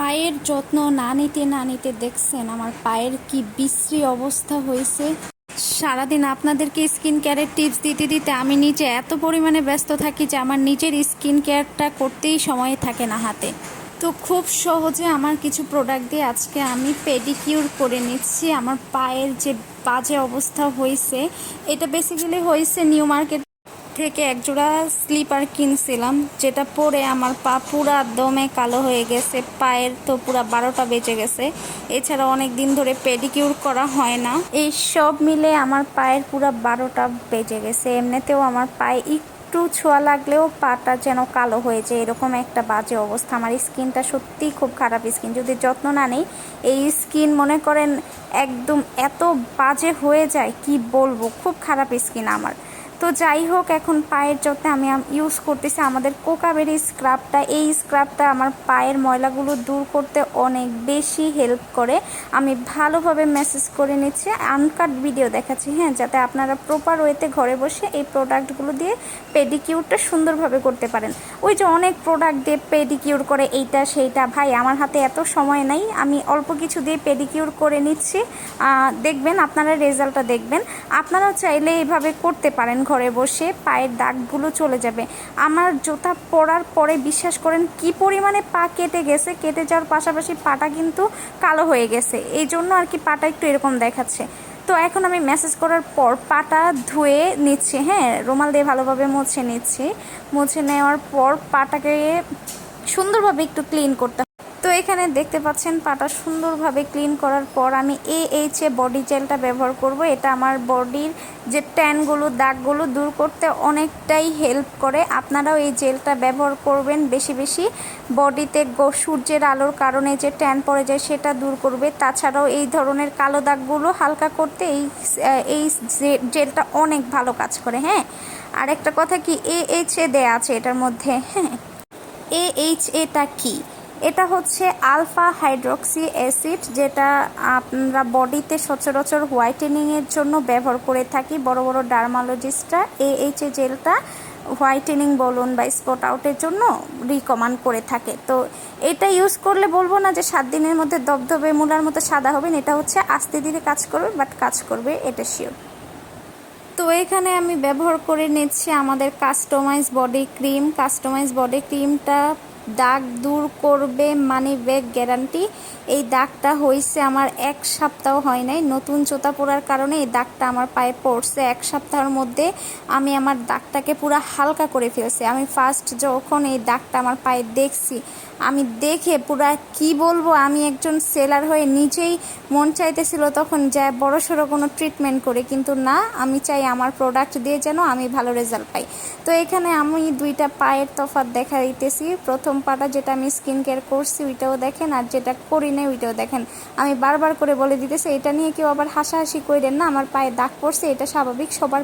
পায়ের যত্ন না নিতে না নিতে দেখছেন আমার পায়ের কি বিশ্রী অবস্থা হয়েছে। সারাদিন আপনাদেরকে স্কিন কেয়ারের টিপস দিতে দিতে আমি নিজে এত পরিমাণে ব্যস্ত থাকি যে আমার নিজের স্কিন কেয়ারটা করতেই সময় থাকে না হাতে। তো খুব সহজে আমার কিছু প্রোডাক্ট দিয়ে আজকে আমি পেডিকিউর করে নিচ্ছি। আমার পায়ের যে বাজে অবস্থা হয়েছে, এটা বেসিক্যালি হয়েছে নিউ মার্কেট থেকে একজোড়া স্লিপার কিনছিলাম, যেটা পরে আমার পা পুরা দমে কালো হয়ে গেছে, পায়ের তো পুরা বারোটা বেঁচে গেছে। এছাড়া অনেক দিন ধরে পেডিকিউর করা হয় না। এই সব মিলে আমার পায়ের পুরা বারোটা বেজে গেছে। এমনিতেও আমার পায়ে একটু ছোঁয়া লাগলেও পাটা যেন কালো হয়ে যায়, এরকম একটা বাজে অবস্থা। আমার স্কিনটা সত্যিই খুব খারাপ স্কিন। যদি যত্ন না নেই, এই স্কিন মনে করেন একদম এত বাজে হয়ে যায়, কি বলব? খুব খারাপ স্কিন আমার। তো যাই হোক, এখন পায়ের যত্নে আমি ইউজ করতেছি আমাদের কোকাবেরি স্ক্রাবটা এই স্ক্রাবটা আমার পায়ের ময়লাগুলো দূর করতে অনেক বেশি হেল্প করে। আমি ভালোভাবে মেসেজ করে নিচ্ছি আনকাট ভিডিও দেখাচ্ছি হ্যাঁ যাতে আপনারা প্রপার ওয়েতে ঘরে বসে এই প্রোডাক্টগুলো দিয়ে পেডিকিউরটা সুন্দরভাবে করতে পারেন। ওই যে অনেক প্রোডাক্ট দিয়ে পেডিকিউর করে এইটা, সেইটা। ভাই, আমার হাতে এত সময় নাই, আমি অল্প কিছু দিয়ে পেডিকিউর করে নিচ্ছি। দেখবেন, আপনারা রেজাল্টটা দেখবেন। আপনারাও চাইলে এইভাবে করতে পারেন ঘরে বসে পায়ের দাগগুলো চলে যাবে। আমার জুতা পরার পরে বিশ্বাস করেন কি পরিমাণে পা কেটে গেছে, কেটে যাওয়ার পাশাপাশি পাটা কিন্তু কালো হয়ে গেছে। এই জন্য আর কি পাটা একটু এরকম দেখাচ্ছে। তো এখন আমি মেসেজ করার পর পাটা ধুয়ে নিচ্ছি হ্যাঁ রুমাল দিয়ে ভালোভাবে মুছে নিচ্ছি। মুছে নেওয়ার পর পাটাকে সুন্দরভাবে একটু ক্লিন করতে তো এখানে দেখতে পাচ্ছেন পাটা সুন্দরভাবে ক্লিন করার পর আমি এ এইচ এ বডি জেলটা ব্যবহার করব। এটা আমার বডির যে ট্যানগুলো, দাগগুলো দূর করতে অনেকটাই হেল্প করে। আপনারাও এই জেলটা ব্যবহার করবেন বেশি বেশি। বডিতে সূর্যের আলোর কারণে যে ট্যান পড়ে যায় সেটা দূর করবে। তাছাড়াও এই ধরনের কালো দাগগুলো হালকা করতে এই এই জেলটা অনেক ভালো কাজ করে হ্যাঁ? আর একটা কথা কি এ এইচ এ দেয়া আছে এটার মধ্যে হ্যাঁ? এ এইচ এটা কী? এটা হচ্ছে আলফা হাইড্রক্সি অ্যাসিড, যেটা আমরা বডিতে সচরাচর হোয়াইটেনিংয়ের জন্য ব্যবহার করে থাকি। বড় বড় ডার্মালজিস্টরা এইচ এ জেলটা হোয়াইটেনিং বলুন বা স্পট আউটের জন্য রিকমান্ড করে থাকে। তো এটা ইউজ করলে বলব না যে সাত দিনের মধ্যে দবদবে মূলার মতো সাদা হবেন এটা হচ্ছে আস্তে ধীরে কাজ করবে বাট কাজ করবে, এটা শিওর তো এখানে আমি ব্যবহার করে নিচ্ছি আমাদের customize body cream customize body ক্রিমটা দাগ দূর করবে মানি ব্যাগ গ্যারান্টি। এই দাগটা হয়েছে আমার এক সপ্তাহ হয় নাই। নতুন জুতা পরার কারণে এই দাগটা আমার পায়ে পড়ছে। এক সপ্তাহের মধ্যে আমি আমার দাগটাকে পুরো হালকা করে ফেলছি। আমি ফার্স্ট যখন এই দাগটা আমার পায়ে দেখছি আমি দেখে পুরা কি বলব, আমি একজন সেলার হয়ে নিজেই মন চাইতেছিল তখন যায় বড় সড়ো কোনো ট্রিটমেন্ট করে, কিন্তু না, আমি চাই আমার প্রোডাক্ট দিয়ে যেন আমি ভালো রেজাল্ট পাই। তো এখানে আমি দুইটা পায়ের তফাত দেখা দিতেছি প্রথম পাটা যেটা আমি স্কিন কেয়ার করছি ওইটাও দেখেন, আর যেটা করি নাই ওইটাও দেখেন। আমি বারবার করে বলে দিতেছি, এটা নিয়ে কেউ আবার হাসাহাসি করেন না, আমার পায়ে দাগ পড়ছে, এটা স্বাভাবিক, সবার